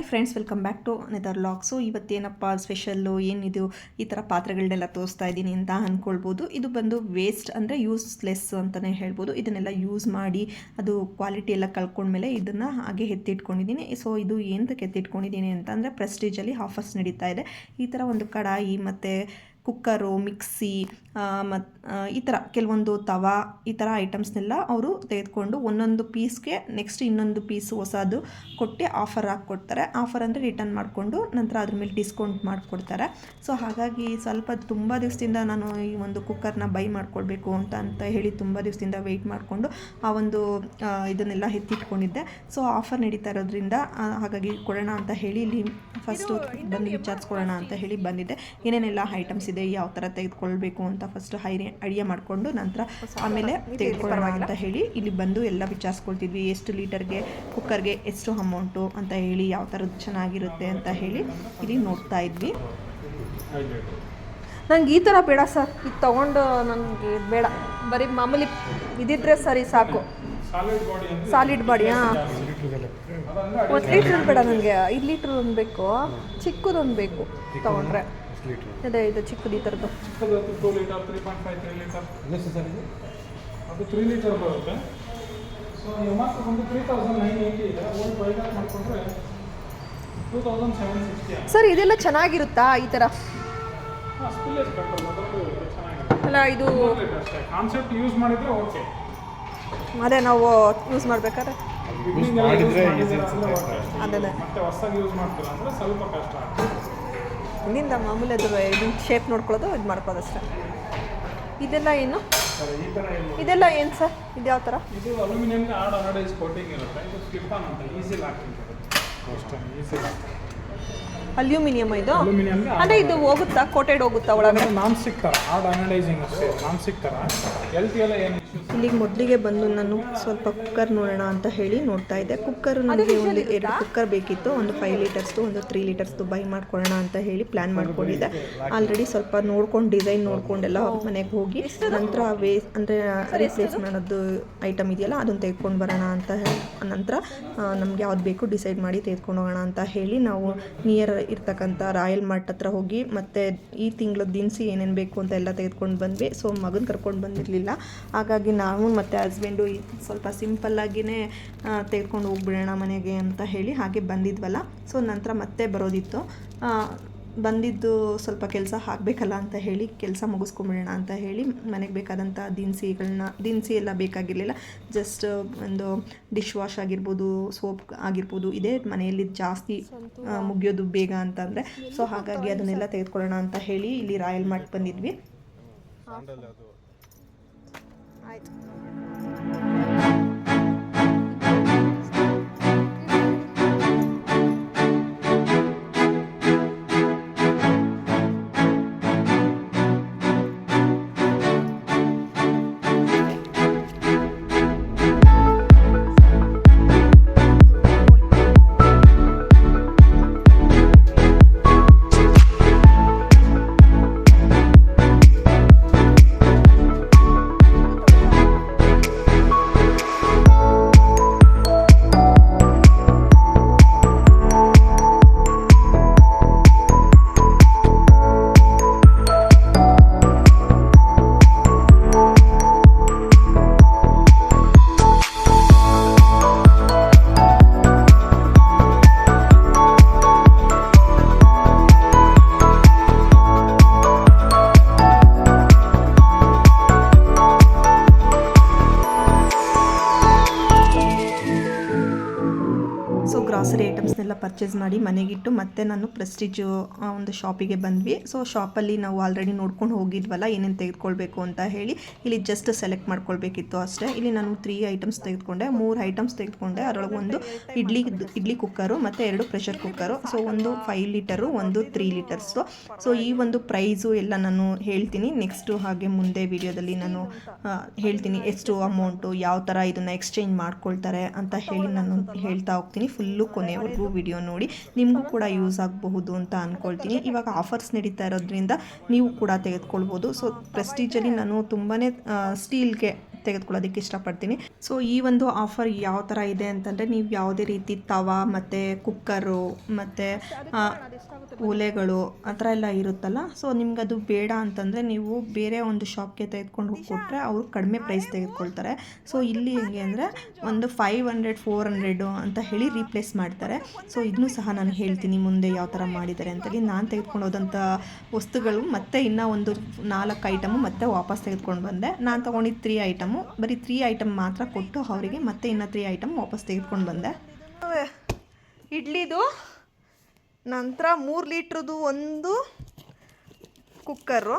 Hi friends welcome back to nether log so ಇವತ್ತೇನಪ್ಪ special ಏನಿದು ಈ ಥರ ಪಾತ್ರೆಗಳನ್ನೆಲ್ಲ ತೋರಿಸ್ತಾ ಇದ್ದೀನಿ ಅಂತ ಅಂದ್ಕೊಳ್ಬೋದು ಇದು ಬಂದು ವೇಸ್ಟ್ ಅಂದರೆ ಯೂಸ್ಲೆಸ್ ಅಂತಲೇ ಹೇಳ್ಬೋದು. ಇದನ್ನೆಲ್ಲ ಯೂಸ್ ಮಾಡಿ, ಅದು ಕ್ವಾಲಿಟಿ ಎಲ್ಲ ಕಳ್ಕೊಂಡ್ಮೇಲೆ ಇದನ್ನು ಹಾಗೆ ಎತ್ತಿಟ್ಕೊಂಡಿದ್ದೀನಿ ಸೊ ಇದು ಏನಕ್ಕೆ ಎತ್ತಿಟ್ಕೊಂಡಿದ್ದೀನಿ ಅಂತ ಅಂದರೆ ಪ್ರೆಸ್ಟೀಜಲ್ಲಿ ಆಫರ್ಸ್ ನಡೀತಾ ಇದೆ. ಈ ಥರ ಒಂದು ಕಡಾಯಿ ಮತ್ತು ಕುಕ್ಕರು ಮಿಕ್ಸಿ ಮತ್ತು ಈ ಥರ ಕೆಲವೊಂದು ತವಾ ಈ ಥರ ಐಟಮ್ಸ್ನೆಲ್ಲ ಅವರು ತೆಗೆದುಕೊಂಡು ಒಂದೊಂದು ಪೀಸ್ಗೆ ನೆಕ್ಸ್ಟ್ ಇನ್ನೊಂದು ಪೀಸ್ ಹೊಸದು ಕೊಟ್ಟು ಆಫರ್ ಹಾಕ್ಕೊಡ್ತಾರೆ. ಆಫರ್ ಅಂದರೆ ರಿಟರ್ನ್ ಮಾಡಿಕೊಂಡು ನಂತರ ಅದ್ರ ಮೇಲೆ ಡಿಸ್ಕೌಂಟ್ ಮಾಡಿಕೊಡ್ತಾರೆ. ಸೊ ಹಾಗಾಗಿ ಸ್ವಲ್ಪ ತುಂಬ ದಿವಸದಿಂದ ನಾನು ಈ ಒಂದು ಕುಕ್ಕರ್ನ ಬೈ ಮಾಡ್ಕೊಳ್ಬೇಕು ಅಂತ ಅಂತ ಹೇಳಿ ತುಂಬ ದಿವಸದಿಂದ ವೆಯ್ಟ್ ಮಾಡಿಕೊಂಡು ಆ ಒಂದು ಇದನ್ನೆಲ್ಲ ಎತ್ತಿಟ್ಕೊಂಡಿದ್ದೆ. ಸೊ ಆಫರ್ ನಡೀತಾ ಇರೋದ್ರಿಂದ ಹಾಗಾಗಿ ಕೊಡೋಣ ಅಂತ ಹೇಳಿ ಇಲ್ಲಿ ಫಸ್ಟು ಬಂದು ವಿಚಾರಿಸ್ಕೊಳ್ಳೋಣ ಅಂತ ಹೇಳಿ ಬಂದಿದ್ದೆ. ಏನೇನೆಲ್ಲ ಐಟಮ್ಸ್ ಇದೆ ಯಾವ ಥರ ತೆಗೆದುಕೊಳ್ಬೇಕು ಅಂತ ಫಸ್ಟ್ ಐಡಿಯಾ ಐಡಿಯಾ ಮಾಡಿಕೊಂಡು ನಂತರ ಆಮೇಲೆ ತೆಗೆದುಕೊಳ್ಳೋಣ ಅಂತ ಹೇಳಿ ಇಲ್ಲಿ ಬಂದು ಎಲ್ಲ ವಿಚಾರಿಸ್ಕೊಳ್ತಿದ್ವಿ. ಎಷ್ಟು ಲೀಟರ್ಗೆ ಕುಕ್ಕರ್ಗೆ ಎಷ್ಟು ಅಮೌಂಟು ಅಂತ ಹೇಳಿ ಯಾವ ಥರದ್ದು ಚೆನ್ನಾಗಿರುತ್ತೆ ಅಂತ ಹೇಳಿ ಇಲ್ಲಿ ನೋಡ್ತಾ ಇದ್ವಿ. ನಂಗೆ ಈ ಥರ ಬೇಡ ಸರ್. ಇದು ತೊಗೊಂಡು ನನಗೆ ಬೇಡ. ಬರೀ ಮಾಮೂಲಿ ಇದಿದ್ರೆ ಸರಿ ಸಾಕು. ಸಾಲಿಡ್ ಬಾಡಿ ಹಾಂ. ಒಂದು ಲೀಟ್ರ್ ಬೇಡ ನನಗೆ ಐದು ಲೀಟ್ರ್ ಒಂದು ಬೇಕು. ಚಿಕ್ಕದೊಂದು ಬೇಕು ತೊಗೊಂಡ್ರೆ. ಅದೇ ಇದು ಚಿಕ್ಕದು ಈ ಥರದ್ದು. ಚಿಕ್ಕದು two litre three point five three litre ಎಷ್ಟು ಸರ್ ಇದು ಅದು ತ್ರೀ ಲೀಟರ್ ಬರುತ್ತೆ. ಸೊ ಎಂ ಆರ್ ಬಂದು ತ್ರೀ ತೌಸಂಡ್ ನೈನ್ ಏಯ್ಟಿ ಇದೆ. ಓಲ್ಡ್ ಬೈಡಾಕ್ ಮಾಡಿಕೊಂಡ್ರೆ two thousand seven sixty sir ಇದೆಲ್ಲ ಚೆನ್ನಾಗಿರುತ್ತಾ ಈ ಥರ? ಹಾಂ ಸ್ಪಿಲ್ಲೇಜ್ ಕಂಟ್ರೋಲ್ ಅದರಲ್ಲೂ ಚೆನ್ನಾಗಿದೆ ಅಲ್ಲ ಇದು ಕಾನ್ಸೆಪ್ಟ್ ಯೂಸ್ ಮಾಡಿದರೆ ಓಕೆ ಅದೇ ನಾವು ಯೂಸ್ ಮಾಡ್ಬೇಕಾದ್ರೆ. ಅದೇ ಮತ್ತೆ ಹೊಸದಾಗಿ ಯೂಸ್ ಮಾಡ್ತೀರಾ ಅಂದ್ರೆ ಸ್ವಲ್ಪ ಕಷ್ಟ ಆಗ್ತದೆ. ಇನ್ನಿಂದ ಮಾಮೂಲಿ ಅದು ಇದು ಶೇಪ್ ನೋಡ್ಕೊಳ್ಳೋದು ಇದು ಮಾಡ್ಕೊಳ್ಳೋದು ಅಷ್ಟೇ. ಇದೆಲ್ಲ ಏನು? ಇದೆಲ್ಲ ಏನು ಸರ್? ಇದು ಯಾವ ಥರ ಇದು ಅಲ್ಯೂಮಿನಿಯಂ ಆಡ್ ಅನಡೈಸ್ ಕೋಟಿಂಗ್ ಇರುತ್ತೆ. ಇದು ಸ್ಲಿಪ್ ಆನ್ ಅಂತ ಈಸಿ ಲಾಕಿಂಗ್ ಅಷ್ಟೇ ಈಸಿ ಅಲ್ಯೂಮಿನಿಯಂ ಇದು? ಅಂದ್ರೆ ಇದು ಹೋಗುತ್ತಾ? ಕೋಟೆಡ್ ಹೋಗುತ್ತಾ ಒಳಗಡೆ ನಾನ್ ಸಿಕ್ತಾರ ಆಡ್ ಅನಲೈಸಿಂಗ್ ಅಷ್ಟೇ. ನಾನ್ ಸಿಕ್ತಾರ ಎಲ್ ಟಿ ಎಲ್ಲ ಏನು ಇಲ್ಲಿಗೆ ಮೊದಲಿಗೆ ಬಂದು ನಾನು ಸ್ವಲ್ಪ ಕುಕ್ಕರ್ ನೋಡೋಣ ಅಂತ ಹೇಳಿ ನೋಡ್ತಾ ಇದ್ದೆ. ಕುಕ್ಕರ್ ನನಗೆ ಒಂದು ಎರಡು ಕುಕ್ಕರ್ ಬೇಕಿತ್ತು. ಒಂದು ಫೈವ್ ಲೀಟರ್ಸ್ದು ಒಂದು ತ್ರೀ ಲೀಟರ್ಸ್ದು ಬೈ ಮಾಡ್ಕೊಳ್ಳೋಣ ಅಂತ ಹೇಳಿ ಪ್ಲ್ಯಾನ್ ಮಾಡ್ಕೊಂಡಿದ್ದೆ. ಆಲ್ರೆಡಿ ಸ್ವಲ್ಪ ನೋಡ್ಕೊಂಡು ಡಿಸೈನ್ ನೋಡ್ಕೊಂಡೆಲ್ಲ ಮನೆಗೆ ಹೋಗಿ ನಂತರ ವೇಸ್ಟ್ ಅಂದರೆ ರೀಪ್ಲೇಸ್ ಮಾಡೋದು ಐಟಮ್ ಇದೆಯಲ್ಲ ಅದನ್ನು ತೆಗೆದುಕೊಂಡು ಬರೋಣ ಅಂತ ಹೇಳಿ ನಂತರ ನಮ್ಗೆ ಯಾವ್ದು ಬೇಕು ಡಿಸೈಡ್ ಮಾಡಿ ತೆಗೆದುಕೊಂಡು ಹೋಗೋಣ ಅಂತ ಹೇಳಿ ನಾವು ನಿಯರ್ ಇರ್ತಕ್ಕಂಥ ರಾಯಲ್ ಮಾರ್ಟ್ ಹತ್ರ ಹೋಗಿ ಮತ್ತು ಈ ತಿಂಗಳ ದಿನಸಿ ಏನೇನು ಬೇಕು ಅಂತ ಎಲ್ಲ ತೆಗೆದುಕೊಂಡು ಬಂದ್ವಿ. ಸೊ ಮಗನ ಕರ್ಕೊಂಡು ಬಂದಿರಲಿಲ್ಲ. ಹಾಗಾಗಿ ನಾವು ಮತ್ತು ಹಸ್ಬೆಂಡು ಸ್ವಲ್ಪ ಸಿಂಪಲ್ಲಾಗಿಯೇ ತೆಗೆದುಕೊಂಡು ಹೋಗ್ಬಿಡೋಣ ಮನೆಗೆ ಅಂತ ಹೇಳಿ ಹಾಗೆ ಬಂದಿದ್ವಲ್ಲ. ಸೊ, ನಂತರ ಮತ್ತೆ ಬರೋದಿತ್ತು. ಬಂದಿದ್ದು ಸ್ವಲ್ಪ ಕೆಲಸ ಹಾಕಬೇಕಲ್ಲ ಅಂತ ಹೇಳಿ ಕೆಲಸ ಮುಗಿಸ್ಕೊಂಬಿಡೋಣ ಅಂತ ಹೇಳಿ ಮನೆಗೆ ಬೇಕಾದಂಥ ದಿನಸಿಗಳನ್ನ, ದಿನಸಿ ಎಲ್ಲ ಬೇಕಾಗಿರಲಿಲ್ಲ. ಜಸ್ಟ್ ಒಂದು ಡಿಶ್ ವಾಶ್ ಆಗಿರ್ಬೋದು, ಸೋಪ್ ಆಗಿರ್ಬೋದು, ಇದೇ ಮನೆಯಲ್ಲಿ ಜಾಸ್ತಿ ಮುಗಿಯೋದು ಬೇಗ ಅಂತಂದರೆ ಸೊ, ಹಾಗಾಗಿ ಅದನ್ನೆಲ್ಲ ತೆಗೆದುಕೊಳ್ಳೋಣ ಅಂತ ಹೇಳಿ ಇಲ್ಲಿ ರಾಯಲ್ ಮಾರ್ಟ್ ಬಂದಿದ್ವಿ. ಆಯ್ತು ಗ್ರಾಸರಿ ಐಟಮ್ಸ್ನೆಲ್ಲ ಪರ್ಚೇಸ್ ಮಾಡಿ ಮನೆಗಿಟ್ಟು ಮತ್ತೆ ನಾನು ಪ್ರೆಸ್ಟೀಜು ಒಂದು ಶಾಪಿಗೆ ಬಂದ್ವಿ. ಸೊ ಶಾಪಲ್ಲಿ ನಾವು ಆಲ್ರೆಡಿ ನೋಡ್ಕೊಂಡು ಹೋಗಿದ್ವಲ್ಲ, ಏನೇನು ತೆಗೆದುಕೊಳ್ಬೇಕು ಅಂತ ಹೇಳಿ ಇಲ್ಲಿ ಜಸ್ಟ್ ಸೆಲೆಕ್ಟ್ ಮಾಡ್ಕೊಳ್ಬೇಕಿತ್ತು ಅಷ್ಟೇ. ಇಲ್ಲಿ ನಾನು ತ್ರೀ ಐಟಮ್ಸ್ ತೆಗೆದುಕೊಂಡೆ. ಮೂರು ಐಟಮ್ಸ್ ತೆಗೆದುಕೊಂಡೆ. ಅದರೊಳಗೆ ಒಂದು ಇಡ್ಲಿ ಇಡ್ಲಿ ಕುಕ್ಕರು ಮತ್ತು ಎರಡು ಪ್ರೆಷರ್ ಕುಕ್ಕರು ಸೊ ಒಂದು ಫೈವ್ ಲೀಟರು ಒಂದು ತ್ರೀ ಲೀಟರ್ಸು ಸೊ ಈ ಒಂದು ಪ್ರೈಸು ಎಲ್ಲ ನಾನು ಹೇಳ್ತೀನಿ. ನೆಕ್ಸ್ಟು ಹಾಗೆ ಮುಂದೆ ವಿಡಿಯೋದಲ್ಲಿ ನಾನು ಹೇಳ್ತೀನಿ ಎಷ್ಟು ಅಮೌಂಟು ಯಾವ ಥರ ಇದನ್ನು ಎಕ್ಸ್ಚೇಂಜ್ ಮಾಡ್ಕೊಳ್ತಾರೆ ಅಂತ ಹೇಳಿ ನಾನು ಹೇಳ್ತಾ ಹೋಗ್ತೀನಿ. ಫುಲ್ಲು ಕೊನೆವರೆಗೂ ವಿಡಿಯೋ ನೋಡಿ. ನಿಮಗೂ ಕೂಡ ಯೂಸ್ ಆಗಬಹುದು ಅಂತ ಅಂದ್ಕೊಳ್ತೀನಿ ಇವಾಗ ಆಫರ್ಸ್ ನಡೀತಾ ಇರೋದ್ರಿಂದ ನೀವು ಕೂಡ ತೆಗೆದುಕೊಳ್ಬೋದು. ಸೊ ಪ್ರೆಸ್ಟೀಜಲ್ಲಿ ನಾನು ತುಂಬಾ ಸ್ಟೀಲ್ಗೆ ತೆಗೆದುಕೊಳ್ಳೋದಕ್ಕೆ ಇಷ್ಟಪಡ್ತೀನಿ. ಸೊ ಈ ಒಂದು ಆಫರ್ ಯಾವ ಥರ ಇದೆ ಅಂತಂದರೆ, ನೀವು ಯಾವುದೇ ರೀತಿ ತವಾ ಮತ್ತು ಕುಕ್ಕರು ಮತ್ತು ಒಲೆಗಳು ಆ ಥರ ಎಲ್ಲ ಇರುತ್ತಲ್ಲ ಸೊ ನಿಮ್ಗೆ ಅದು ಬೇಡ ಅಂತಂದರೆ ನೀವು ಬೇರೆ ಒಂದು ಶಾಪ್ಗೆ ತೆಗೆದುಕೊಂಡು ಹೋಗಿ ಕೊಟ್ಟರೆ ಅವರು ಕಡಿಮೆ ಪ್ರೈಸ್ ತೆಗೆದುಕೊಳ್ತಾರೆ. ಸೊ ಇಲ್ಲಿ ಹೇಗೆ ಅಂದರೆ ಒಂದು ಫೈವ್ ಹಂಡ್ರೆಡ್ ಫೋರ್ ಹಂಡ್ರೆಡು ಅಂತ ಹೇಳಿ ರೀಪ್ಲೇಸ್ ಮಾಡ್ತಾರೆ. ಸೊ ಇದನ್ನು ಸಹ ನಾನು ಹೇಳ್ತೀನಿ ಮುಂದೆ ಯಾವ ಥರ ಮಾಡಿದ್ದಾರೆ ಅಂತೇಳಿ ನಾನು ತೆಗೆದುಕೊಂಡು ಹೋದಂಥ ವಸ್ತುಗಳು ಮತ್ತೆ ಇನ್ನೂ ಒಂದು ನಾಲ್ಕು ಐಟಮು ಮತ್ತೆ ವಾಪಸ್ ತೆಗೆದುಕೊಂಡು ಬಂದೆ. ನಾನು ತೊಗೊಂಡಿದ್ದು ತ್ರೀ ಐಟಮು ಬರೀ ತ್ರೀ ಐಟಮ್ ಮಾತ್ರ ಕೊಟ್ಟು ಅವರಿಗೆ ಮತ್ತೆ ಇನ್ನು ತ್ರೀ ಐಟಮ್ ವಾಪಸ್ ತೆಗೆದುಕೊಂಡು ಬಂದೆ. ಇಡ್ಲಿದು ನಂತರ ಮೂರು ಲೀಟ್ರದು ಒಂದು ಕುಕ್ಕರು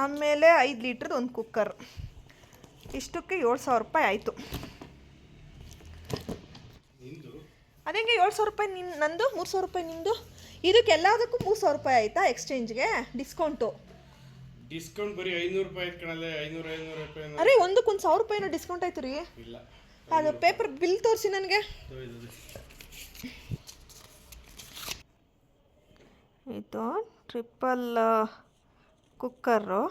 ಆಮೇಲೆ ಐದು ಲೀಟ್ರದ್ದು ಒಂದು ಕುಕ್ಕರ್ ಇಷ್ಟಕ್ಕೆ ಏಳು ಸಾವಿರ ರೂಪಾಯಿ ಆಯಿತು. ಅದಕ್ಕೆ ಏಳು ಸಾವಿರ ರೂಪಾಯಿ ನಿನ್ನ ನಂದು? ಮೂರು ಸಾವಿರ ರೂಪಾಯಿ ನಿಂದು? ಇದಕ್ಕೆಲ್ಲದಕ್ಕೂ ಮೂರು ಸಾವಿರ ರೂಪಾಯಿ ಆಯಿತಾ ಎಕ್ಸ್ಚೇಂಜ್ಗೆ ಡಿಸ್ಕೌಂಟು ಡಿಸ್ಕೌಂಟ್ ಬರೀ ಐನೂರು ರೂಪಾಯಿ ಐತ್ ಕಣಲೆ ಐನೂರ ಐನೂರು ರೂಪಾಯಿ ಅರೆ ಒಂದಕ್ಕೆ ಸಾವಿರ ರೂಪಾಯಿ ಡಿಸ್ಕೌಂಟ್ ಆಯ್ತು ರೀ. ಇಲ್ಲ ಅದು ಪೇಪರ್ ಬಿಲ್ ತೋರಿಸಿ ನನಗೆ. ಇದು ಟ್ರಿಪಲ್ ಕುಕ್ಕರು.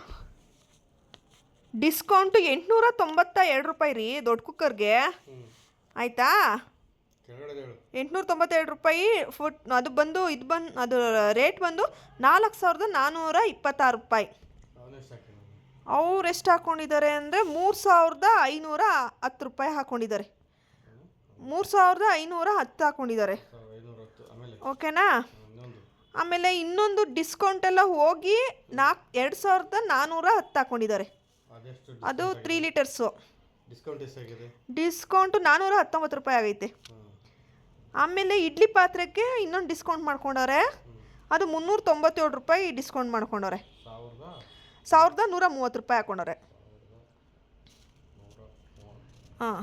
ಡಿಸ್ಕೌಂಟು ಎಂಟುನೂರ ತೊಂಬತ್ತ ಎರಡು ರೂಪಾಯಿ ರೀ ದೊಡ್ಡ ಕುಕ್ಕರ್ಗೆ. ಆಯಿತಾ? ಕೆಳಗಡೆ ಹೇಳು. ಎಂಟುನೂರ ತೊಂಬತ್ತೆರಡು ರೂಪಾಯಿ ಫುಟ್ ಅದು ಬಂದು ಇದು ಬಂದು ಅದು ರೇಟ್ ಬಂದು ನಾಲ್ಕು ಸಾವಿರದ ನಾನ್ನೂರ ಇಪ್ಪತ್ತಾರು ರೂಪಾಯಿ. ಅವ್ರು ಎಷ್ಟು ಹಾಕ್ಕೊಂಡಿದ್ದಾರೆ ಅಂದರೆ ಮೂರು ಸಾವಿರದ ಐನೂರ ಹತ್ತು ರೂಪಾಯಿ ಹಾಕ್ಕೊಂಡಿದ್ದಾರೆ ಮೂರು ಸಾವಿರದ ಐನೂರ ಹತ್ತು ಹಾಕ್ಕೊಂಡಿದ್ದಾರೆ ಓಕೆನಾ? ಆಮೇಲೆ ಇನ್ನೊಂದು ಡಿಸ್ಕೌಂಟ್ ಎಲ್ಲ ಹೋಗಿ ನಾಲ್ಕು ಎರಡು ಸಾವಿರದ ನಾನ್ನೂರ ಹತ್ತು ಹಾಕ್ಕೊಂಡಿದ್ದಾರೆ ಅದು ತ್ರೀ ಲೀಟರ್ಸು ಡಿಸ್ಕೌಂಟು ನಾನ್ನೂರ ಹತ್ತೊಂಬತ್ತು ರೂಪಾಯಿ ಆಗೈತೆ. ಆಮೇಲೆ ಇಡ್ಲಿ ಪಾತ್ರೆಗೆ ಇನ್ನೊಂದು ಡಿಸ್ಕೌಂಟ್ ಮಾಡ್ಕೊಂಡವ್ರೆ. ಅದು ಮುನ್ನೂರ ತೊಂಬತ್ತೇಳು ರೂಪಾಯಿ ಡಿಸ್ಕೌಂಟ್ ಮಾಡ್ಕೊಂಡವ್ರೆ. ಸಾವಿರದ ನೂರ ಮೂವತ್ತು ರೂಪಾಯಿ ಹಾಕೊಂಡವ್ರೆ. ಹಾಂ.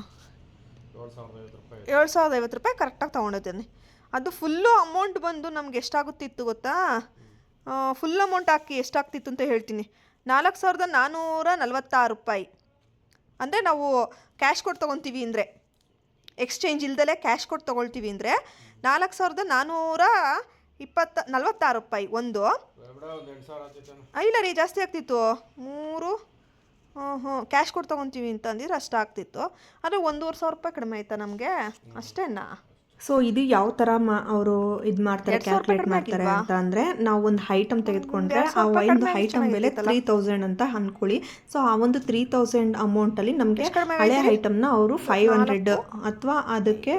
ಏಳು ಸಾವಿರದ ಐವತ್ತು ರೂಪಾಯಿ ಕರೆಕ್ಟಾಗಿ ತೊಗೊಂಡಿದ್ದೀನಿ. ಅದು ಫುಲ್ಲು ಅಮೌಂಟ್ ಬಂದು ನಮ್ಗೆ ಎಷ್ಟಾಗುತ್ತಿತ್ತು ಗೊತ್ತಾ? ಫುಲ್ ಅಮೌಂಟ್ ಹಾಕಿ ಎಷ್ಟಾಗ್ತಿತ್ತು ಅಂತ ಹೇಳ್ತೀನಿ. ನಾಲ್ಕು ಸಾವಿರದ ನಾನ್ನೂರ ನಲ್ವತ್ತಾರು ರೂಪಾಯಿ. ಅಂದರೆ ನಾವು ಕ್ಯಾಶ್ ಕೊಟ್ಟು ತೊಗೊತೀವಿ ಅಂದರೆ, ಎಕ್ಸ್ಚೇಂಜ್ ಇಲ್ದಲೇ ಕ್ಯಾಶ್ ಕೊಟ್ಟು ತೊಗೊಳ್ತೀವಿ ಅಂದರೆ ನಾಲ್ಕು ಸಾವಿರದ ನಾನ್ನೂರ ಇಪ್ಪತ್ತ, ನಲ್ವತ್ತಾರು ರೂಪಾಯಿ, ಒಂದು. ಇಲ್ಲ ರೀ, ಜಾಸ್ತಿ ಆಗ್ತಿತ್ತು. ಮೂರು. ಹ್ಞೂ ಹ್ಞೂ ಕ್ಯಾಶ್ ಕೊಟ್ಟು ತೊಗೊತೀವಿ ಅಂತ ಅಂದಿದ್ರೆ ಅಷ್ಟು ಆಗ್ತಿತ್ತು. ಆದರೆ ಒಂದೂವರೆ ಸಾವಿರ ರೂಪಾಯಿ ಕಡಿಮೆ ಆಯ್ತಾ ನಮಗೆ? ಅಷ್ಟೇನಾ? ಸೊ ಇದು ಯಾವ ತರ ಮಾ ಅವರು ಇದು ಮಾಡ್ತಾರೆ ಕ್ಯಾಲ್ಕುಲೇಟ್ ಮಾಡ್ತಾರೆ? ಅಂತ ಅಂದ್ರೆ ನಾವು ಒಂದು ಐಟಮ್ ತೆಗೆದುಕೊಂಡ್ರೆ ಆ ಒಂದು ಐಟಮ್ ಬೆಲೆ ಚೆನ್ನಾಗಿರುತ್ತಲ್ಲ? ತ್ರೀ ತೌಸಂಡ್ ಅಂತ ಅನ್ಕೊಳ್ಳಿ. ಸೊ ಆ ಒಂದು ತ್ರೀ ತೌಸಂಡ್ ಅಮೌಂಟಲ್ಲಿ ನಮಗೆ ಹಳೆ ಐಟಮ್ ಐಟಮ್ನ ಅವರು ಫೈವ್ ಹಂಡ್ರೆಡ್ ಅಥವಾ ಅದಕ್ಕೆ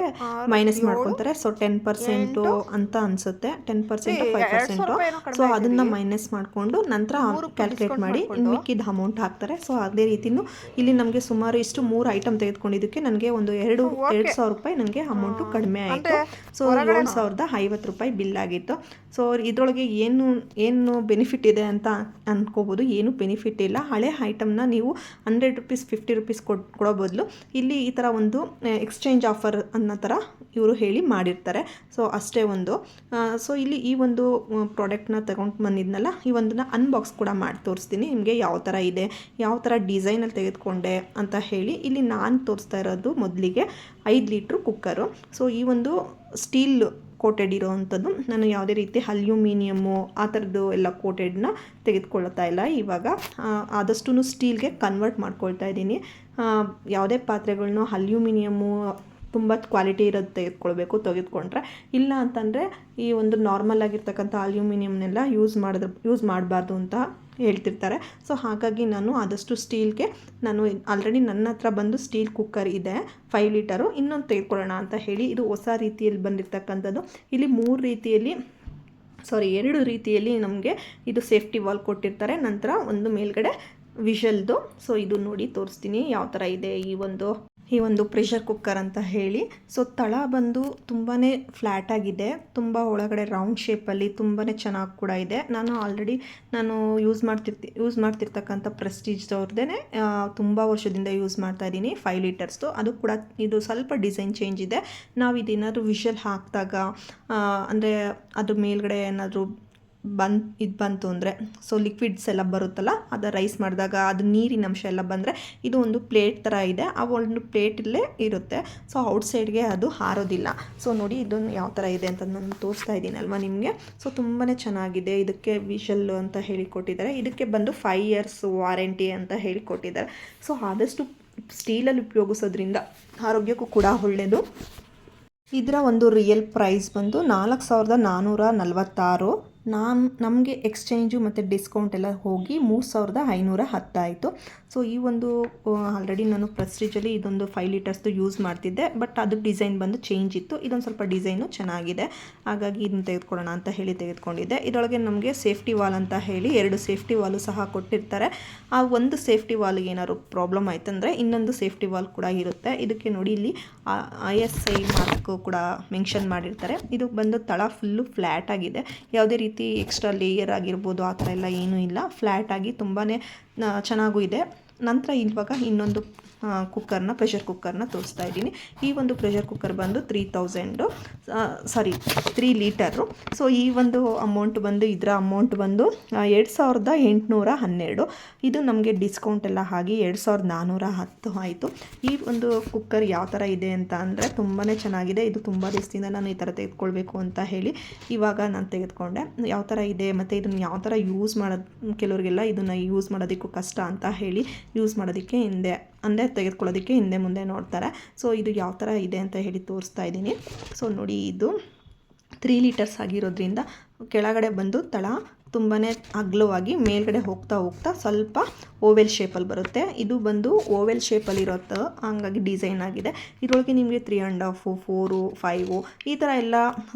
ಮೈನಸ್ ಮಾಡ್ಕೊತಾರೆ. ಸೊ ಟೆನ್ ಪರ್ಸೆಂಟು ಅಂತ ಅನ್ಸುತ್ತೆ. Ten percent five percent so ಅದನ್ನ ಮೈನಸ್ ಮಾಡಿಕೊಂಡು ನಂತರ ಕ್ಯಾಲ್ಕುಲೇಟ್ ಮಾಡಿ. ಮಿಕ್ಕಿದ ಅಮೌಂಟ್ ಹಾಕ್ತಾರೆ. ಸೊ ಅದೇ ರೀತಿನೂ ಇಲ್ಲಿ ನಮಗೆ ಸುಮಾರು ಇಷ್ಟು ಮೂರು ಐಟಮ್ ತೆಗೆದುಕೊಂಡಿದ್ದಕ್ಕೆ ನನಗೆ ಒಂದು ಎರಡು. ಎರಡು ಸಾವಿರ ರೂಪಾಯಿ ನನಗೆ ಅಮೌಂಟ್ ಕಡಿಮೆ ಆಯಿತು. ಸೊ ಏಳು ಸಾವಿರದ ಐವತ್ತು ರೂಪಾಯಿ ಬಿಲ್ ಆಗಿತ್ತು. ಸೊ ಇದರೊಳಗೆ ಏನು ಏನು ಬೆನಿಫಿಟ್ ಇದೆ ಅಂತ ಅಂದ್ಕೋಬೋದು ಏನು ಬೆನಿಫಿಟ್ ಇಲ್ಲ. ಹಳೆ ಐಟಮ್ನ ನೀವು ಹಂಡ್ರೆಡ್ ರುಪೀಸ್ ಫಿಫ್ಟಿ ರುಪೀಸ್ ಕೊಡ್ ಕೊಡೋ ಬದಲು ಇಲ್ಲಿ ಈ ಥರ ಒಂದು ಎಕ್ಸ್ಚೇಂಜ್ ಆಫರ್ ಅನ್ನೋ ಥರ ಇವರು ಹೇಳಿ ಮಾಡಿರ್ತಾರೆ. ಸೊ ಅಷ್ಟೇ ಒಂದು. ಸೊ ಇಲ್ಲಿ ಈ ಒಂದು ಪ್ರಾಡಕ್ಟ್ನ ತಗೊಂಡು ಬಂದಿದ್ನಲ್ಲ ಈ ಒಂದನ್ನ ಅನ್ಬಾಕ್ಸ್ ಕೂಡ ಮಾಡಿ ತೋರಿಸ್ತೀನಿ. ನಿಮಗೆ ಯಾವ ಥರ ಇದೆ ಯಾವ ಥರ ಡಿಸೈನಲ್ಲಿ ತೆಗೆದುಕೊಂಡೆ ಅಂತ ಹೇಳಿ ಇಲ್ಲಿ ನಾನು ತೋರಿಸ್ತಾ ಇರೋದು ಮೊದಲಿಗೆ ಐದು ಲೀಟ್ರ್ ಕುಕ್ಕರು ಸೊ ಈ ಒಂದು ಸ್ಟೀಲ್ ಕೋಟೆಡ್ ಇರೋವಂಥದ್ದು ನಾನು ಯಾವುದೇ ರೀತಿ ಅಲ್ಯೂಮಿನಿಯಮ್ಮು ಆ ಥರದ್ದು ಎಲ್ಲ ಕೋಟೆಡ್ನ ತೆಗೆದುಕೊಳ್ತಾ ಇಲ್ಲ. ಇವಾಗ ಆದಷ್ಟು ಸ್ಟೀಲ್ಗೆ ಕನ್ವರ್ಟ್ ಮಾಡ್ಕೊಳ್ತಾ ಇದ್ದೀನಿ. ಯಾವುದೇ ಪಾತ್ರೆಗಳನ್ನೂ ಅಲ್ಯೂಮಿನಿಯಮ್ಮು ತುಂಬ ಕ್ವಾಲಿಟಿ ಇರೋದು ತೆಗೆದುಕೊಳ್ಬೇಕು, ತೆಗೆದುಕೊಂಡ್ರೆ. ಇಲ್ಲ ಅಂತಂದರೆ ಈ ಒಂದು ನಾರ್ಮಲ್ ಆಗಿರ್ತಕ್ಕಂಥ ಅಲ್ಯೂಮಿನಿಯಮ್ನೆಲ್ಲ ಯೂಸ್ ಮಾಡಿದ್ರೆ ಯೂಸ್ ಮಾಡಬಾರ್ದು ಅಂತ ಹೇಳ್ತಿರ್ತಾರೆ. ಸೊ ಹಾಗಾಗಿ ನಾನು ಆದಷ್ಟು ಸ್ಟೀಲ್ಗೆ ನಾನು ಆಲ್ರೆಡಿ ನನ್ನ ಹತ್ರ ಬಂದು ಸ್ಟೀಲ್ ಕುಕ್ಕರ್ ಇದೆ ಫೈವ್ ಲೀಟರು ಇನ್ನೊಂದು ತೆಗೆದುಕೊಳ್ಳೋಣ ಅಂತ ಹೇಳಿ ಇದು ಹೊಸ ರೀತಿಯಲ್ಲಿ ಬಂದಿರತಕ್ಕಂಥದ್ದು. ಇಲ್ಲಿ ಮೂರು ರೀತಿಯಲ್ಲಿ ಸಾರಿ ಎರಡು ರೀತಿಯಲ್ಲಿ ನಮಗೆ ಇದು ಸೇಫ್ಟಿ ವಾಲ್ ಕೊಟ್ಟಿರ್ತಾರೆ. ನಂತರ ಒಂದು ಮೇಲ್ಗಡೆ ವಿಷಲ್ದು ಸೊ ಇದು ನೋಡಿ ತೋರಿಸ್ತೀನಿ ಯಾವ ಥರ ಇದೆ ಈ ಒಂದು ಈ ಒಂದು ಪ್ರೆಷರ್ ಕುಕ್ಕರ್ ಅಂತ ಹೇಳಿ. ಸೊ ತಳ ಬಂದು ತುಂಬಾ ಫ್ಲ್ಯಾಟಾಗಿದೆ ತುಂಬ ಒಳಗಡೆ ರೌಂಡ್ ಶೇಪಲ್ಲಿ ತುಂಬಾ ಚೆನ್ನಾಗಿ ಕೂಡ ಇದೆ. ನಾನು ಆಲ್ರೆಡಿ ನಾನು ಯೂಸ್ ಮಾಡ್ತಿರ್ತಿ ಯೂಸ್ ಮಾಡ್ತಿರ್ತಕ್ಕಂಥ ಪ್ರೆಸ್ಟೀಜ್ ಅವ್ರದ್ದೇ ತುಂಬ ವರ್ಷದಿಂದ ಯೂಸ್ ಮಾಡ್ತಾ ಇದ್ದೀನಿ ಫೈವ್ ಲೀಟರ್ಸ್ದು ಅದು ಕೂಡ ಇದು ಸ್ವಲ್ಪ ಡಿಸೈನ್ ಚೇಂಜ್ ಇದೆ. ನಾವು ಇದೇನಾದರೂ ವಿಷಲ್ ಹಾಕಿದಾಗ ಅಂದರೆ ಅದ್ರ ಮೇಲ್ಗಡೆ ಏನಾದರೂ ಬಂದ್, ಇದು ಬಂತು ಅಂದರೆ ಸೊ ಲಿಕ್ವಿಡ್ಸ್ ಎಲ್ಲ ಬರುತ್ತಲ್ಲ, ಅದು ರೈಸ್ ಮಾಡಿದಾಗ ಅದು ನೀರಿನ ಅಂಶ ಎಲ್ಲ ಬಂದರೆ, ಇದು ಒಂದು ಪ್ಲೇಟ್ ಥರ ಇದೆ. ಆ ಒಂದು ಪ್ಲೇಟಲ್ಲೇ ಇರುತ್ತೆ. ಸೊ ಔಟ್ಸೈಡ್ಗೆ ಅದು ಹಾರೋದಿಲ್ಲ. ಸೊ ನೋಡಿ ಇದನ್ನು ಯಾವ ಥರ ಇದೆ ಅಂತ ನಾನು ತೋರಿಸ್ತಾ ಇದ್ದೀನಲ್ವ ನಿಮಗೆ? ಸೊ ತುಂಬಾ ಚೆನ್ನಾಗಿದೆ. ಇದಕ್ಕೆ ವಿಷಲ್ ಅಂತ ಹೇಳಿ ಕೊಟ್ಟಿದ್ದಾರೆ. ಇದಕ್ಕೆ ಬಂದು ಫೈವ್ ಇಯರ್ಸ್ ವಾರಂಟಿ ಅಂತ ಹೇಳಿಕೊಟ್ಟಿದ್ದಾರೆ ಸೊ ಆದಷ್ಟು ಸ್ಟೀಲಲ್ಲಿ ಉಪಯೋಗಿಸೋದ್ರಿಂದ ಆರೋಗ್ಯಕ್ಕೂ ಕೂಡ ಒಳ್ಳೆಯದು ಇದರ ಒಂದು ರಿಯಲ್ ಪ್ರೈಸ್ ಬಂದು ನಾಲ್ಕು ಸಾವಿರದ ನಾನ್ನೂರ ನಲವತ್ತಾರು. ನಾನು ನಮಗೆ ಎಕ್ಸ್ಚೇಂಜು ಮತ್ತು ಡಿಸ್ಕೌಂಟ್ ಎಲ್ಲ ಹೋಗಿ ಮೂರು ಸಾವಿರದ ಐನೂರ ಹತ್ತಾಯಿತು. ಸೊ ಈ ಒಂದು ಆಲ್ರೆಡಿ ನಾನು ಪ್ರೆಸ್ಟೀಜಲ್ಲಿ ಇದೊಂದು ಫೈವ್ ಲೀಟರ್ಸ್ದು ಯೂಸ್ ಮಾಡ್ತಿದ್ದೆ. ಬಟ್ ಅದು ಡಿಸೈನ್ ಬಂದು ಚೇಂಜ್ ಇತ್ತು. ಇದೊಂದು ಸ್ವಲ್ಪ ಡಿಸೈನು ಚೆನ್ನಾಗಿದೆ. ಹಾಗಾಗಿ ಇದನ್ನು ತೆಗೆದುಕೊಳ್ಳೋಣ ಅಂತ ಹೇಳಿ ತೆಗೆದುಕೊಂಡಿದ್ದೆ. ಇದರೊಳಗೆ ನಮಗೆ ಸೇಫ್ಟಿ ವಾಲ್ ಅಂತ ಹೇಳಿ ಎರಡು ಸೇಫ್ಟಿ ವಾಲು ಸಹ ಕೊಟ್ಟಿರ್ತಾರೆ. ಆ ಒಂದು ಸೇಫ್ಟಿ ವಾಲ್ಗೆ ಏನಾದ್ರು ಪ್ರಾಬ್ಲಮ್ ಆಯ್ತಂದರೆ ಇನ್ನೊಂದು ಸೇಫ್ಟಿ ವಾಲ್ ಕೂಡ ಇರುತ್ತೆ. ಇದಕ್ಕೆ ನೋಡಿ ಇಲ್ಲಿ ಐ ಎಸ್ ಐ ಮಾರ್ಕ್ ಕೂಡ ಮೆನ್ಷನ್ ಮಾಡಿರ್ತಾರೆ. ಇದು ಬಂದು ತಳ ಫುಲ್ಲು ಫ್ಲ್ಯಾಟ್ ಆಗಿದೆ. ಯಾವುದೇ ರೀತಿ ಎಕ್ಸ್ಟ್ರಾ ಲೇಯರ್ ಆಗಿರ್ಬೋದು, ಆ ಥರ ಎಲ್ಲ ಏನೂ ಇಲ್ಲ. ಫ್ಲ್ಯಾಟಾಗಿ ತುಂಬಾ ಚೆನ್ನಾಗೂ ಇದೆ. ನಂತರ ಇವಾಗ ಇನ್ನೊಂದು ಕುಕ್ಕರ್ನ ಪ್ರೆಷರ್ ಕುಕ್ಕರ್ನ ತೋರಿಸ್ತಾ ಇದ್ದೀನಿ. ಈ ಒಂದು ಪ್ರೆಷರ್ ಕುಕ್ಕರ್ ಬಂದು three thousand sorry three litre so ಈ ಒಂದು ಅಮೌಂಟ್ ಬಂದು, ಇದರ ಅಮೌಂಟ್ ಬಂದು ಎರಡು ಸಾವಿರದ ಎಂಟುನೂರ ಹನ್ನೆರಡು. ಇದು ನಮಗೆ ಡಿಸ್ಕೌಂಟ್ ಎಲ್ಲ ಆಗಿ ಎರಡು ಸಾವಿರದ ನಾನ್ನೂರ ಹತ್ತು ಆಯಿತು. ಈ ಒಂದು ಕುಕ್ಕರ್ ಯಾವ ಥರ ಇದೆ ಅಂತ ಅಂದರೆ ತುಂಬಾ ಚೆನ್ನಾಗಿದೆ. ಇದು ತುಂಬ ದಿವಸದಿಂದ ನಾನು ಈ ಥರ ತೆಗೆದುಕೊಳ್ಬೇಕು ಅಂತ ಹೇಳಿ ಇವಾಗ ನಾನು ತೆಗೆದುಕೊಂಡೆ. ಯಾವ ಥರ ಇದೆ ಮತ್ತು ಇದನ್ನು ಯಾವ ಥರ ಯೂಸ್ ಮಾಡೋದು ಕೆಲವರಿಗೆಲ್ಲ ಇದನ್ನು ಯೂಸ್ ಮಾಡೋದಕ್ಕೂ ಕಷ್ಟ ಅಂತ ಹೇಳಿ ಯೂಸ್ ಮಾಡೋದಕ್ಕೆ ಹಿಂದೆ. ಅಂದರೆ ತೆಗೆದುಕೊಳ್ಳೋದಕ್ಕೆ ಹಿಂದೆ ಮುಂದೆ ನೋಡ್ತಾರೆ. ಸೊ ಇದು ಯಾವ ಥರ ಇದೆ ಅಂತ ಹೇಳಿ ತೋರಿಸ್ತಾ ಇದ್ದೀನಿ. ಸೊ ನೋಡಿ ಇದು ತ್ರೀ ಲೀಟರ್ಸ್ ಆಗಿರೋದ್ರಿಂದ ಕೆಳಗಡೆ ಬಂದು ತಳ ತುಂಬಾ ಅಗ್ಲವಾಗಿ ಮೇಲ್ಗಡೆ ಹೋಗ್ತಾ ಹೋಗ್ತಾ ಸ್ವಲ್ಪ ಓವೆಲ್ ಶೇಪಲ್ಲಿ ಬರುತ್ತೆ. ಇದು ಬಂದು ಓವೆಲ್ ಶೇಪಲ್ಲಿ ಇರುತ್ತೆ ಹಂಗಾಗಿ ಡಿಸೈನ್ ಆಗಿದೆ. ಇದರೊಳಗೆ ನಿಮಗೆ three and half four five ಈ ಥರ ಎಲ್ಲ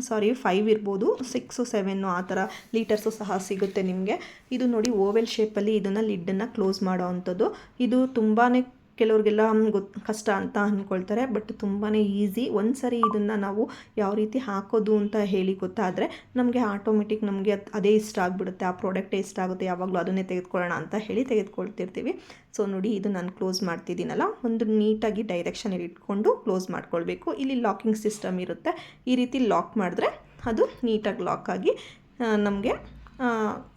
ಸಾರಿ ಫೈವ್ ಇರ್ಬೋದು. ಸಿಕ್ಸು ಸೆವೆನ್ನು ಆ ಥರ ಲೀಟರ್ಸು ಸಹ ಸಿಗುತ್ತೆ ನಿಮಗೆ. ಇದು ನೋಡಿ ಓವೆಲ್ ಶೇಪಲ್ಲಿ ಇದನ್ನು ಲಿಡ್ಡನ್ನು ಕ್ಲೋಸ್ ಮಾಡೋ ಅಂಥದ್ದು. ಇದು ತುಂಬಾ ಕೆಲವ್ರಿಗೆಲ್ಲ ಗೊತ್ತು ಕಷ್ಟ ಅಂತ ಅಂದ್ಕೊಳ್ತಾರೆ ಬಟ್ ತುಂಬಾ ಈಸಿ. ಒಂದು ಸರಿ ಇದನ್ನು ನಾವು ಯಾವ ರೀತಿ ಹಾಕೋದು ಅಂತ ಹೇಳಿ ಗೊತ್ತಾದರೆ ನಮಗೆ ಆಟೋಮೆಟಿಕ್ ನಮಗೆ ಅದೇ ಇಷ್ಟ ಆಗಿಬಿಡುತ್ತೆ. ಆ ಪ್ರಾಡಕ್ಟೇ ಇಷ್ಟ ಆಗುತ್ತೆ, ಯಾವಾಗಲೂ ಅದನ್ನೇ ತೆಗೆದುಕೊಳ್ಳೋಣ ಅಂತ ಹೇಳಿ ತೆಗೆದುಕೊಳ್ತಿರ್ತೀವಿ. ಸೊ, ನೋಡಿ ಇದು ನಾನು ಕ್ಲೋಸ್ ಮಾಡ್ತಿದ್ದೀನಲ್ಲ, ಒಂದು ನೀಟಾಗಿ ಡೈರೆಕ್ಷನಲ್ಲಿ ಇಟ್ಕೊಂಡು ಕ್ಲೋಸ್ ಮಾಡ್ಕೊಳ್ಬೇಕು. ಇಲ್ಲಿ ಲಾಕಿಂಗ್ ಸಿಸ್ಟಮ್ ಇರುತ್ತೆ. ಈ ರೀತಿ ಲಾಕ್ ಮಾಡಿದ್ರೆ ಅದು ನೀಟಾಗಿ ಲಾಕ್ ಆಗಿ ನಮಗೆ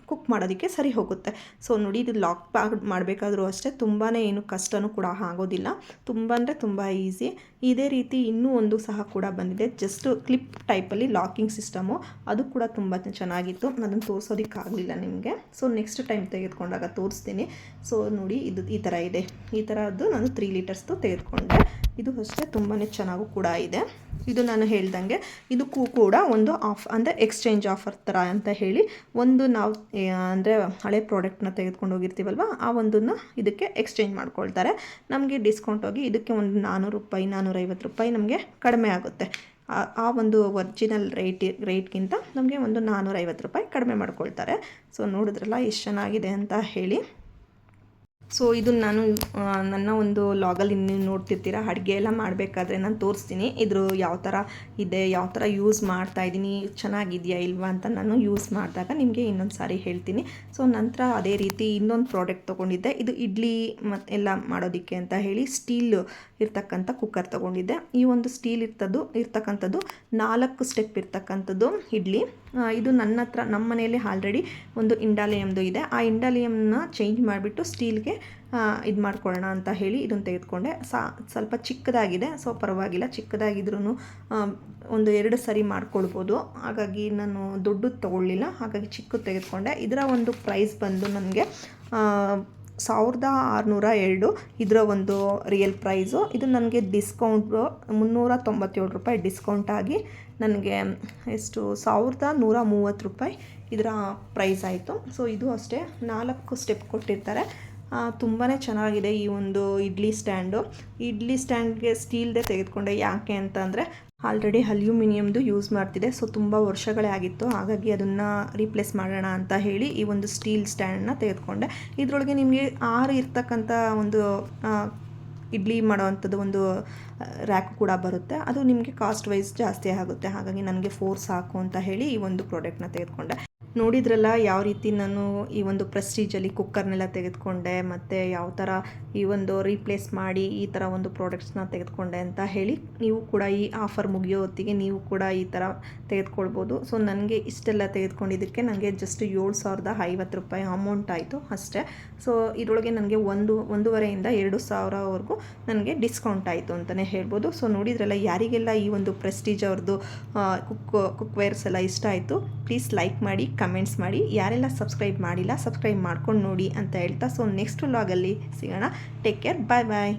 ಕುಕ್ ಮಾಡೋದಕ್ಕೆ ಸರಿ ಹೋಗುತ್ತೆ. ಸೊ, ನೋಡಿ, ಇದು ಲಾಕ್ ಮಾಡಬೇಕಾದ್ರೂ ಅಷ್ಟೇ ತುಂಬಾ ಏನು ಕಷ್ಟನೂ ಕೂಡ ಆಗೋದಿಲ್ಲ. ತುಂಬ ಅಂದರೆ ತುಂಬ ಈಸಿ. ಇದೇ ರೀತಿ ಇನ್ನೂ ಒಂದು ಸಹ ಕೂಡ ಬಂದಿದೆ. ಜಸ್ಟ್ ಕ್ಲಿಪ್ ಟೈಪಲ್ಲಿ ಲಾಕಿಂಗ್ ಸಿಸ್ಟಮು. ಅದು ಕೂಡ ತುಂಬ ಚೆನ್ನಾಗಿತ್ತು. ಅದನ್ನು ತೋರಿಸೋದಕ್ಕಾಗಲಿಲ್ಲ ನಿಮಗೆ. ಸೊ, ನೆಕ್ಸ್ಟ್ ಟೈಮ್ ತೆಗೆದುಕೊಂಡಾಗ ತೋರಿಸ್ತೀನಿ. ಸೊ, ನೋಡಿ, ಇದು ಈ ಥರ ಇದೆ. ಈ ಥರದ್ದು ನಾನು ತ್ರೀ ಲೀಟರ್ಸ್ದು ತೆಗೆದುಕೊಂಡೆ. ಇದು ಅಷ್ಟೇ ತುಂಬಾ ಚೆನ್ನಾಗೂ ಕೂಡ ಇದೆ. ಇದು ನಾನು ಹೇಳ್ದಂಗೆ ಇದಕ್ಕೂ ಕೂಡ ಒಂದು ಆಫ್, ಅಂದರೆ ಎಕ್ಸ್ಚೇಂಜ್ ಆಫರ್ ಥರ ಅಂತ ಹೇಳಿ ಒಂದು ನಾವು ಅಂದರೆ ಹಳೆ ಪ್ರಾಡಕ್ಟ್ನ ತೆಗೆದುಕೊಂಡು ಹೋಗಿರ್ತೀವಲ್ವ? ಆ ಒಂದನ್ನು ಇದಕ್ಕೆ ಎಕ್ಸ್ಚೇಂಜ್ ಮಾಡ್ಕೊಳ್ತಾರೆ. ನಮಗೆ ಡಿಸ್ಕೌಂಟ್ ಹೋಗಿ ಇದಕ್ಕೆ ಒಂದು ನಾನ್ನೂರು ರೂಪಾಯಿ ನಾನ್ನೂರೈವತ್ತು ರೂಪಾಯಿ ನಮಗೆ ಕಡಿಮೆ ಆಗುತ್ತೆ. ಆ- ಒಂದು ಒರ್ಜಿನಲ್ ರೇಟ್ ರೇಟ್ಗಿಂತ ನಮಗೆ ಒಂದು ನಾನ್ನೂರೈವತ್ತು ರೂಪಾಯಿ ಕಡಿಮೆ ಮಾಡ್ಕೊಳ್ತಾರೆ. ಸೊ ನೋಡಿದ್ರಲ್ಲ, ಎಷ್ಟು ಚೆನ್ನಾಗಿದೆ ಅಂತ ಹೇಳಿ. ಸೊ ಇದು ನಾನು ನನ್ನ ಒಂದು ಲಾಗಲ್ಲಿ ನೀವು ನೋಡ್ತಿರ್ತೀರ? ಅಡುಗೆ ಎಲ್ಲ ಮಾಡಬೇಕಾದ್ರೆ ನಾನು ತೋರಿಸ್ತೀನಿ. ಇದ್ರ ಯಾವ ಥರ ಇದೆ, ಯಾವ ಥರ ಯೂಸ್ ಮಾಡ್ತಾ ಇದ್ದೀನಿ, ಚೆನ್ನಾಗಿದೆಯಾ ಇಲ್ವಾ ಅಂತ ನಾನು ಯೂಸ್ ಮಾಡಿದಾಗ ನಿಮಗೆ ಇನ್ನೊಂದು ಸಾರಿ ಹೇಳ್ತೀನಿ. ಸೊ ನಂತರ ಅದೇ ರೀತಿ ಇನ್ನೊಂದು ಪ್ರಾಡಕ್ಟ್ ತೊಗೊಂಡಿದ್ದೆ. ಇದು ಇಡ್ಲಿ ಮತ್ತು ಎಲ್ಲ ಮಾಡೋದಕ್ಕೆ ಅಂತ ಹೇಳಿ ಸ್ಟೀಲ್ ಇರ್ತಕ್ಕಂಥ ಕುಕ್ಕರ್ ತೊಗೊಂಡಿದ್ದೆ. ಈ ಒಂದು ಸ್ಟೀಲ್ ಇರ್ತದ್ದು, ಇರ್ತಕ್ಕಂಥದ್ದು ನಾಲ್ಕು ಸ್ಟೆಪ್ ಇರ್ತಕ್ಕಂಥದ್ದು ಇಡ್ಲಿ. ಇದು ನನ್ನ ಹತ್ರ, ನಮ್ಮ ಮನೆಯಲ್ಲಿ ಆಲ್ರೆಡಿ ಒಂದು ಇಂಡಾಲಿಯಮ್ದು ಇದೆ. ಆ ಇಂಡಾಲಿಯಮ್ನ ಚೇಂಜ್ ಮಾಡಿಬಿಟ್ಟು ಸ್ಟೀಲ್ಗೆ ಇದು ಮಾಡ್ಕೊಳ್ಳೋಣ ಅಂತ ಹೇಳಿ ಇದನ್ನು ತೆಗೆದುಕೊಂಡೆ. ಸ್ವಲ್ಪ ಚಿಕ್ಕದಾಗಿದೆ, ಸೊ ಪರವಾಗಿಲ್ಲ. ಚಿಕ್ಕದಾಗಿದ್ರೂ ಒಂದು ಎರಡು ಸರಿ ಮಾಡ್ಕೊಳ್ಬೋದು. ಹಾಗಾಗಿ ನಾನು ದೊಡ್ಡದು ತೊಗೊಳ್ಳಿಲ್ಲ. ಹಾಗಾಗಿ ಚಿಕ್ಕದು ತೆಗೆದುಕೊಂಡೆ. ಇದರ ಒಂದು ಪ್ರೈಸ್ ಬಂದು ನನಗೆ ಸಾವಿರದ ಆರುನೂರ ಎರಡು ಇದರ ಒಂದು ರಿಯಲ್ ಪ್ರೈಸು ಇದು ನನಗೆ ಡಿಸ್ಕೌಂಟು ಮುನ್ನೂರ ತೊಂಬತ್ತೇಳು ರೂಪಾಯಿ ಡಿಸ್ಕೌಂಟ್ ಆಗಿ ನನಗೆ ಎಷ್ಟು ಸಾವಿರದ ನೂರ ಮೂವತ್ತು ರೂಪಾಯಿ ಇದರ ಪ್ರೈಸ್ ಆಯಿತು. ಸೊ ಇದು ಅಷ್ಟೇ. ನಾಲ್ಕು ಸ್ಟೆಪ್ ಕೊಟ್ಟಿರ್ತಾರೆ. ತುಂಬಾ ಚೆನ್ನಾಗಿದೆ ಈ ಒಂದು ಇಡ್ಲಿ ಸ್ಟ್ಯಾಂಡು ಇಡ್ಲಿ ಸ್ಟ್ಯಾಂಡ್ಗೆ ಸ್ಟೀಲ್ದೇ ತೆಗೆದುಕೊಂಡೆ. ಯಾಕೆ ಅಂತ ಅಂದರೆ ಆಲ್ರೆಡಿ ಅಲ್ಯೂಮಿನಿಯಮ್ದು ಯೂಸ್ ಮಾಡ್ತಿದೆ. ಸೊ ತುಂಬ ವರ್ಷಗಳೇ ಆಗಿತ್ತು. ಹಾಗಾಗಿ ಅದನ್ನು ರೀಪ್ಲೇಸ್ ಮಾಡೋಣ ಅಂತ ಹೇಳಿ ಈ ಒಂದು ಸ್ಟೀಲ್ ಸ್ಟ್ಯಾಂಡನ್ನ ತೆಗೆದುಕೊಂಡೆ. ಇದರೊಳಗೆ ನಿಮಗೆ ಆರು ಇರ್ತಕ್ಕಂಥ ಒಂದು ಇಡ್ಲಿ ಮಾಡೋವಂಥದ್ದು ಒಂದು ರ್ಯಾಕ್ ಕೂಡ ಬರುತ್ತೆ. ಅದು ನಿಮಗೆ ಕಾಸ್ಟ್ ವೈಸ್ ಜಾಸ್ತಿ ಆಗುತ್ತೆ. ಹಾಗಾಗಿ ನನಗೆ ಫೋರ್ ಸಾಕು ಅಂತ ಹೇಳಿ ಈ ಒಂದು ಪ್ರಾಡಕ್ಟ್ನ ತೆಗೆದುಕೊಂಡೆ. ನೋಡಿದ್ರಲ್ಲ ಯಾವ ರೀತಿ ನಾನು ಈ ಒಂದು ಪ್ರೆಸ್ಟೀಜಲ್ಲಿ ಕುಕ್ಕರ್ನೆಲ್ಲ ತೆಗೆದುಕೊಂಡೆ, ಮತ್ತು ಯಾವ ಥರ ಈ ಒಂದು ರೀಪ್ಲೇಸ್ ಮಾಡಿ ಈ ಥರ ಒಂದು ಪ್ರಾಡಕ್ಟ್ಸ್ನ ತೆಗೆದುಕೊಂಡೆ ಅಂತ ಹೇಳಿ ನೀವು ಕೂಡ ಈ ಆಫರ್ ಮುಗಿಯೋ ಹೊತ್ತಿಗೆ ನೀವು ಕೂಡ ಈ ಥರ ತೆಗೆದುಕೊಳ್ಬೋದು. ಸೊ ನನಗೆ ಇಷ್ಟೆಲ್ಲ ತೆಗೆದುಕೊಂಡಿದ್ದಕ್ಕೆ ನನಗೆ ಜಸ್ಟ್ ಏಳು ಸಾವಿರದ ಐವತ್ತು ರೂಪಾಯಿ ಅಮೌಂಟ್ ಆಯಿತು ಅಷ್ಟೇ. ಸೊ ಇದರೊಳಗೆ ನನಗೆ ಒಂದು, ಒಂದೂವರೆಯಿಂದ ಎರಡು ಸಾವಿರವರೆಗೂ ನನಗೆ ಡಿಸ್ಕೌಂಟ್ ಆಯಿತು ಅಂತಲೇ ಹೇಳ್ಬೋದು. ಸೊ ನೋಡಿದ್ರಲ್ಲ ಯಾರಿಗೆಲ್ಲ ಈ ಒಂದು ಪ್ರೆಸ್ಟೀಜ್ ಅವ್ರದ್ದು ಕುಕ್ ಕುಕ್ವೇರ್ಸ್ ಎಲ್ಲ ಇಷ್ಟ ಆಯಿತು ಪ್ಲೀಸ್ ಲೈಕ್ ಕಮೆಂಟ್ಸ್ ಮಾಡಿ. ಯಾರೆಲ್ಲ ಸಬ್ಸ್ಕ್ರೈಬ್ ಮಾಡಿಲ್ಲ ಸಬ್ಸ್ಕ್ರೈಬ್ ಮಾಡ್ಕೊಂಡು ನೋಡಿ ಅಂತ ಹೇಳ್ತಾ. ಸೊ ನೆಕ್ಸ್ಟ್ ವ್ಲಾಗಲ್ಲಿ ಸಿಗೋಣ. ಟೇಕ್ ಕೇರ್ ಬಾಯ್ ಬಾಯ್